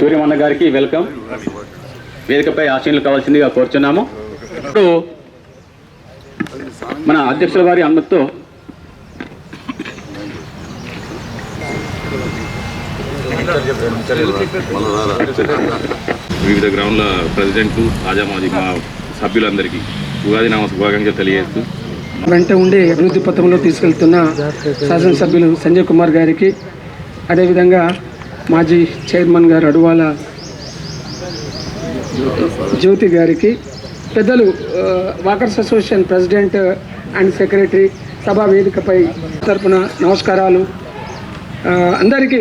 సూర్యమన్న గారికి వెల్కమ్. వేదికపై ఆశీనులు కావాల్సిందిగా కోరుచున్నాము. ఇప్పుడు మన అధ్యక్షుల వారి అనుమతితో వివిధ గ్రౌండ్ల ప్రెసిడెంట్ ఆజామాజీ మా సభ్యులందరికీ ఉగాది నామ శుభాకాంక్షలు తెలియజేస్తూ. వెంట ఉండి అభివృద్ధి పథంలో తీసుకెళ్తున్న శాసనసభ్యులు సంజయ్ కుమార్ గారికి అదేవిధంగా మాజీ చైర్మన్ గారు అడువాల జ్యోతి గారికి పెద్దలు walkers association president and secretary సభా వేదికపై తరపున నమస్కారాలు. అందరికీ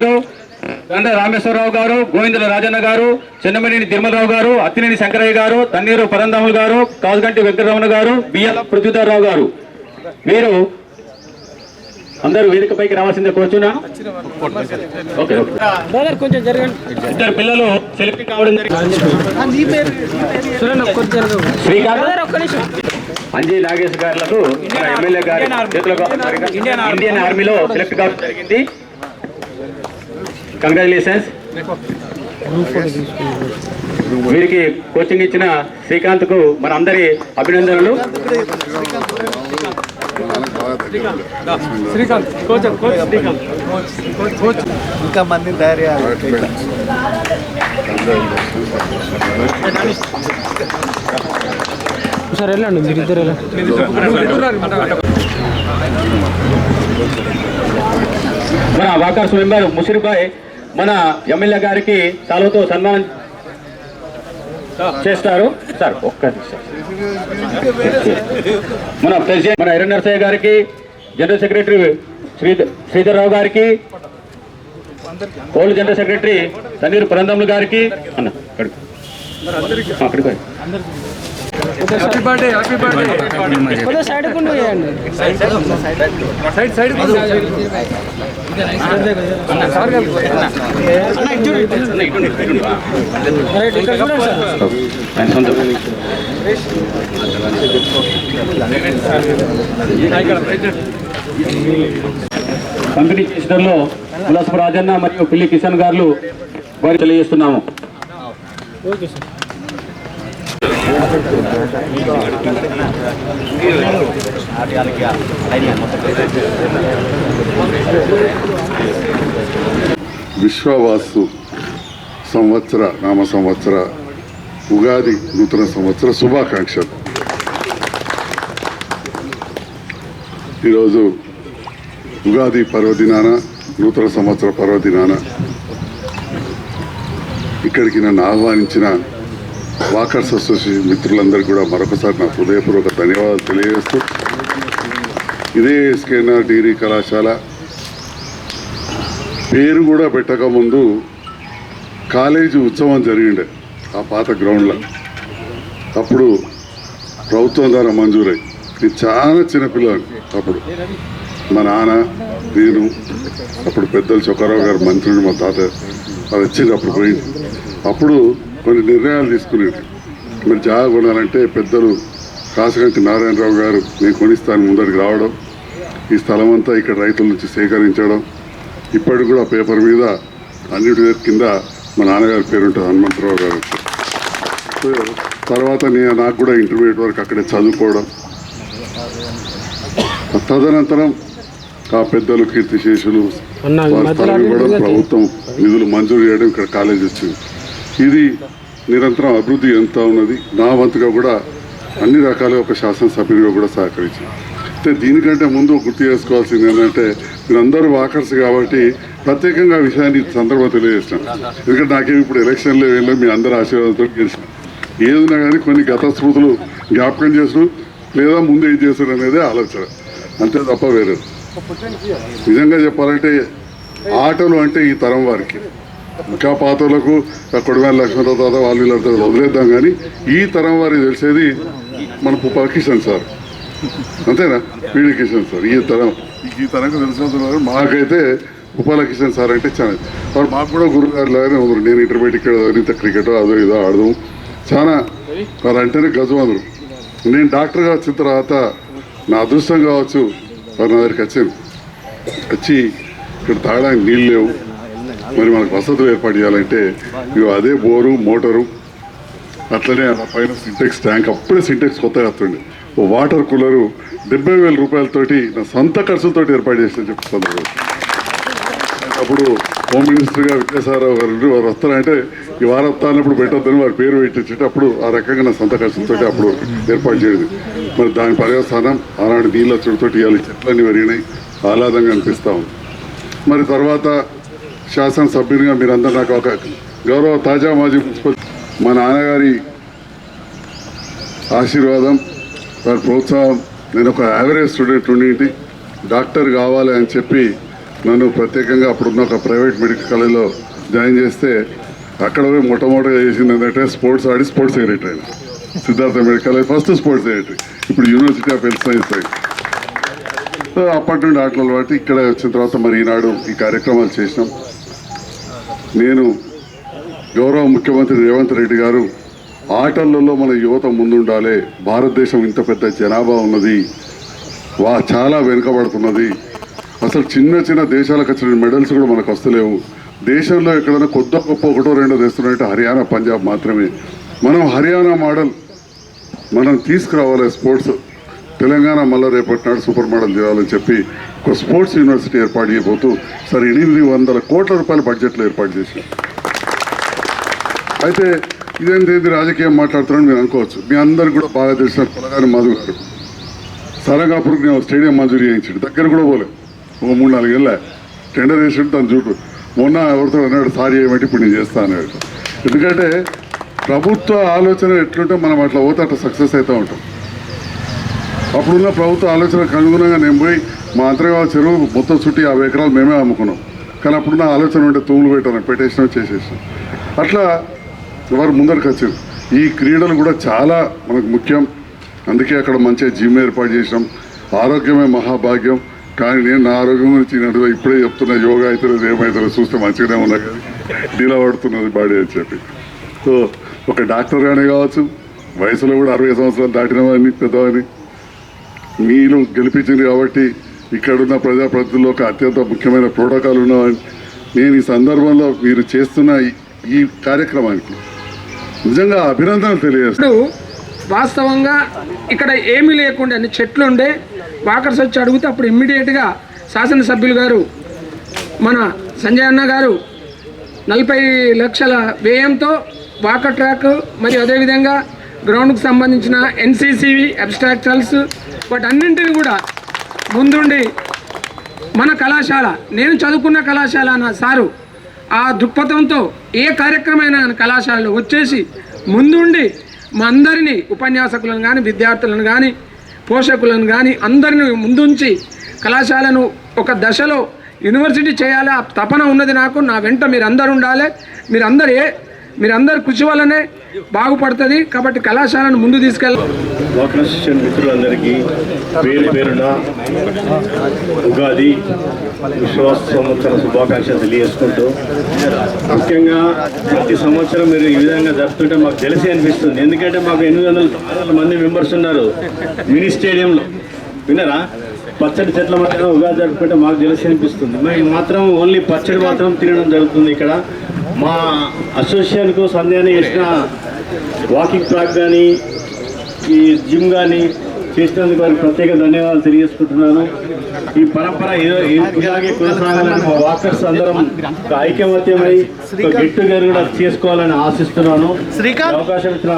గండ రామేశ్వరరావు గారు గోవిందుల రాజన్న గారు చెన్నమనేని తిరుమలరావు గారు అత్తినేని శంకరయ్య గారు తన్నీరు పరంధాములు గారు కాజుగంటి వెంకటరమణ గారు బియ్యాల పృథ్వీధర్రావు గారు. వీరు అందరూ వేదికపైకి రావాల్సిందే కోరుచున్నాను ఇద్దరు పిల్లలు సెలెక్ట్ కావడం అంజీ నాగేష్ గారులకు ఎమ్మెల్యే గారి ఇండియన్ ఆర్మీలో సెలెక్ట్ కావడం జరిగింది. కంగ్రాచులేషన్స్ వీరికి కోచింగ్ ఇచ్చిన శ్రీకాంత్కు మన అందరి అభినందనలు. ఇంకా మంది తయారు చేయాలి సార్ వెళ్ళండి. మీరు ఇద్దరు మన వాకర్స్ మెంబర్ ముసిరిబాయ్ మన ఎమ్మెల్యే గారికి సాలువతో సన్మానం చేస్తారు. సార్ ఒక్క నిమిషం. మన ప్రెసిడెంట్ మన నరసయ్య గారికి జనరల్ సెక్రటరీ శ్రీధర్ శ్రీధర్ రావు గారికి old general secretary Tanniru Purandamulu గారికి అన్న అక్కడికి సైడ్ కుండా ఇక్కడ పంపిణీ చేసడంలో ఉల్లాసపు రాజన్న మరియు పిల్లి కిషన్ గారు వారి తెలియజేస్తున్నాము. విశ్వవాసు సంవత్సర నామ సంవత్సర ఉగాది నూతన సంవత్సర శుభాకాంక్షలు. ఈరోజు ఉగాది పర్వదినాన నూతన సంవత్సర పర్వదినాన ఇక్కడికి నన్ను ఆహ్వానించిన వాకర్స్ అసోసియేషన్ మిత్రులందరికీ కూడా మరొకసారి నా హృదయపూర్వక ధన్యవాదాలు తెలియజేస్తూ ఇదే ఎస్కేఎన్ఆర్ డిగ్రీ కళాశాల పేరు కూడా పెట్టకముందు కాలేజీ ఉత్సవం జరిగిండే ఆ పాత గ్రౌండ్లో. అప్పుడు ప్రభుత్వం ద్వారా మంజూరై నేను చాలా చిన్నపిల్లని అప్పుడు మా నాన్న నేను అప్పుడు పెద్దలు చొక్కారావు గారు మంత్రులు మా తాత అది వచ్చింది అప్పుడు పోయింది అప్పుడు కొన్ని నిర్ణయాలు తీసుకునేది. మరి జాగా కొనాలంటే పెద్దలు కాసగంటి నారాయణరావు గారు నేను కొనిస్తాను ముందరికి రావడం ఈ స్థలం అంతా ఇక్కడ రైతుల నుంచి సేకరించడం. ఇప్పటికి కూడా పేపర్ మీద అన్నిటి కింద మా నాన్నగారి పేరు ఉంటుంది హనుమంతరావు గారు. తర్వాత నేను నాకు కూడా ఇంటర్మీడియట్ వరకు అక్కడే చదువుకోవడం తదనంతరం ఆ పెద్దలు కీర్తిశేషులు వారి స్థలం ఇవ్వడం ప్రభుత్వం నిధులు మంజూరు చేయడం ఇక్కడ కాలేజ్ వచ్చింది ఇది నిరంతరం అభివృద్ధి ఎంత ఉన్నది. నా వంతుగా కూడా అన్ని రకాలుగా ఒక శాసనసభ్యునిగా కూడా సహకరించింది అయితే దీనికంటే ముందు గుర్తు చేసుకోవాల్సింది ఏంటంటే మీరందరూ వాకర్స్ కాబట్టి ప్రత్యేకంగా ఆ విషయాన్ని ఈ సందర్భంగా తెలియజేస్తాను ఎందుకంటే నాకేమి ఇప్పుడు ఎలక్షన్లో వెళ్ళి మీ అందరి ఆశీర్వాదంతో గెలిచిన. ఏదైనా కానీ కొన్ని గత స్మృతులు జ్ఞాపకం చేసుడు లేదా ముందు ఏం చేశారు అనేది ఆలోచన. అంతే తప్ప వేరే. నిజంగా చెప్పాలంటే ఆటలు అంటే ఈ తరం వారికి. ఇంకా పాతలకు కొడవేల లక్ష్మణరావు తాత వాళ్ళు వీళ్ళంతా వదిలేద్దాం కానీ ఈ తరం వారికి తెలిసేది మన పుప్ప కిషన్ సార్. అంతేనా? పీడి కిషన్ సార్ ఈ తరం. ఈ తరంకు తెలిసినంత మాకైతే ఉపాల కిషన్ సార్ అంటే చాలా వారు మాకు కూడా గురుగారు లాగానే ఉన్నారు. నేను ఇంటర్మీడియట్ ఇక్కడ ఇంత క్రికెట్ అదో ఇదో ఆడదాం. చాలా వారు అంటేనే గజవంతుడు. నేను డాక్టర్గా వచ్చిన తర్వాత నా అదృష్టం కావచ్చు వారి నా దగ్గరికి వచ్చాను. వచ్చి ఇక్కడ తాగడానికి నీళ్ళు లేవు. మరి మనకు వసతులు ఏర్పాటు చేయాలంటే ఇవి అదే బోరు మోటారు అట్లనే పైన సింటెక్స్ ట్యాంక్ అప్పుడే సింటెక్స్ కొత్తగా వస్తుండే ఓ వాటర్ కూలరు డెబ్బై వేల రూపాయలతోటి నా సొంత ఖర్చులతోటి ఏర్పాటు చేసిన చెప్తున్నారు అప్పుడు హోమ్ మినిస్టర్గా విద్యాసారావు గారు వారు వస్తారంటే ఈ వారం పెట్టొద్దని వారి పేరు పెట్టించేటప్పుడు అప్పుడు ఆ రకంగా నా సొంత ఖర్చులతోటి అప్పుడు ఏర్పాటు చేయదు మరి దాని పర్యవసానం ఆనాడు నీళ్ళ చుడుతోటి ఇవాళ చెట్లన్నీ పెరిగినాయి. ఆహ్లాదంగా అనిపిస్తా ఉంది. మరి తర్వాత శాసనసభ్యునిగా మీరందరూ నాకు ఒక గౌరవ తాజా మాజీ మున్సిపల్ మా నాన్నగారి ఆశీర్వాదం వారి ప్రోత్సాహం. నేను ఒక యావరేజ్ స్టూడెంట్ ఉండి డాక్టర్ కావాలి అని చెప్పి నన్ను ప్రత్యేకంగా అప్పుడున్న ఒక ప్రైవేట్ మెడికల్ కాలేజ్లో జాయిన్ చేస్తే అక్కడ పోయి మొట్టమొదటిగా చేసింది ఏంటంటే స్పోర్ట్స్ ఆడి స్పోర్ట్స్ సెక్రటరీ అయినా. Siddhartha medical college first sports secretary. ఇప్పుడు university of health science so అప్పటి నుండి ఆటలు అలవాటు ఇక్కడ వచ్చిన తర్వాత మరి ఈనాడు ఈ కార్యక్రమాలు చేసినాం. నేను గౌరవ ముఖ్యమంత్రి రేవంత్ రెడ్డి గారు ఆటలలో మన యువత ముందుండాలి భారతదేశం ఇంత పెద్ద జనాభా ఉన్నది వా చాలా వెనుకబడుతున్నది అసలు చిన్న చిన్న దేశాలకు వచ్చిన మెడల్స్ కూడా మనకు వస్తలేవు. దేశంలో ఎక్కడైనా కొద్ది గొప్ప ఒకటో రెండో తెస్తున్నాయంటే హర్యానా పంజాబ్ మాత్రమే. మనం హర్యానా మోడల్ మనం తీసుకురావాలి స్పోర్ట్స్. తెలంగాణ మళ్ళీ రేపటి నాడు సూపర్ మోడల్ చేయాలని చెప్పి ఒక స్పోర్ట్స్ యూనివర్సిటీ ఏర్పాటు చేయబోతూ సరే ఎనిమిది వందల కోట్ల రూపాయల బడ్జెట్లో ఏర్పాటు చేసి అయితే ఇదేంటి రాజకీయం మాట్లాడుతున్నారని మీరు అనుకోవచ్చు. మీ అందరికి కూడా బాగా తెలిసిన పొలగాని మధు గారు. సరంగాపూర్కి నేను స్టేడియం మంజూరు చేయించాడు. దగ్గర కూడా పోలే ఒక మూడు నాలుగు ఏళ్ళ టెండర్ వేసాడు తను చూడు మొన్న ఎవరితో అన్నాడు సారీ ఏమిటి ఇప్పుడు నేను చేస్తా అన్నాడు. ఎందుకంటే ప్రభుత్వ ఆలోచన ఎట్లుంటే మనం అట్లా పోతే అట్లా సక్సెస్ అవుతూ ఉంటాం. అప్పుడున్న ప్రభుత్వ ఆలోచనకు అనుగుణంగా నేను పోయి మా అంతర్గాల చెరువు మొత్తం చుట్టి యాభై ఎకరాలు మేమే అమ్ముకున్నాం. కానీ అప్పుడున్న ఆలోచన ఉంటే తూములు పెట్టాను పెట్టేసినాం చేసేసాం అట్లా వారు ముందరికి వచ్చారు. ఈ క్రీడలు కూడా చాలా మనకు ముఖ్యం. అందుకే అక్కడ మంచిగా జిమ్ ఏర్పాటు చేసినాం. ఆరోగ్యమే మహాభాగ్యం. కానీ నేను నా ఆరోగ్యం గురించి నడువ ఇప్పుడే చెప్తున్నా యోగా అవుతుంది ఏమవుతుందో చూస్తే మంచిగానే ఉన్నా కానీ డీలా పడుతున్నది బాడీ అని చెప్పి. సో ఒక డాక్టర్గానే కావచ్చు వయసులో కూడా అరవై సంవత్సరాలు దాటినవని పెద్దవని మీరు గెలిపించింది కాబట్టి ఇక్కడున్న ప్రజాప్రతినిధుల్లో ఒక అత్యంత ముఖ్యమైన ప్రోటోకాల్ ఉన్నవని నేను ఈ సందర్భంలో మీరు చేస్తున్న ఈ- కార్యక్రమానికి నిజంగా అభినందనలు తెలియజేస్తాను వాస్తవంగా ఇక్కడ ఏమీ లేకుండా అన్ని చెట్లు ఉండే. వాకర్స్ వచ్చి అడిగితే అప్పుడు ఇమ్మీడియట్గా శాసనసభ్యులు గారు మన సంజయ్ అన్న గారు నలభై లక్షల వ్యయంతో వాకర్ ట్రాక్ మరియు అదేవిధంగా గ్రౌండ్కు సంబంధించిన ఎన్సీసీవి అబ్స్ట్రాక్చరల్స్ వాటి అన్నింటినీ కూడా ముందుండి మన కళాశాల నేను చదువుకున్న కళాశాల అన్న సారు ఆ దృక్పథంతో ఏ కార్యక్రమమైనా కళాశాలలో వచ్చేసి ముందుండి మా అందరినీ ఉపన్యాసకులను కానీ విద్యార్థులను కానీ పోషకులను కానీ అందరిని ముందుంచి కళాశాలను ఒక దశలో యూనివర్సిటీ చేయాలి ఆ తపన ఉన్నది నాకు. నా వెంట మీరందరూ ఉండాలి. మీరందరూ ఏ మీరందరు కృషి వల్లనే బాగుపడుతుంది కాబట్టి కళాశాలను ముందు తీసుకెళ్ళాలి మిత్రులందరికీ పేరు పేరున ఉగాది విశ్వాస సంవత్సర శుభాకాంక్షలు తెలియజేసుకుంటూ ముఖ్యంగా ప్రతి సంవత్సరం మీరు ఈ విధంగా జరుపుతుంటే మాకు తెలిసి అనిపిస్తుంది. ఎందుకంటే మాకు ఎనిమిది వందల మంది మెంబర్స్ ఉన్నారు మినీ స్టేడియంలో. విన్నారా? పచ్చడి చెట్ల మధ్య ఉగాది జరుపుకుంటే మాకు తెలిసి అనిపిస్తుంది. మేము మాత్రం ఓన్లీ పచ్చడి మాత్రం తినడం జరుగుతుంది ఇక్కడ. మా అసోసియేషన్కు సందేహం చేసిన వాకింగ్ ట్రాక్ కానీ ఈ జిమ్ కానీ చేసినందుకు వారికి ప్రత్యేక ధన్యవాదాలు తెలియజేసుకుంటున్నాను. ఈ పరంపర ఇలాగే కొనసాగాలని మా వాకర్స్ అందరం ఒక గెట్ టుగెదర్ కూడా చేసుకోవాలని ఆశిస్తున్నాను. అవకాశం ఇచ్చిన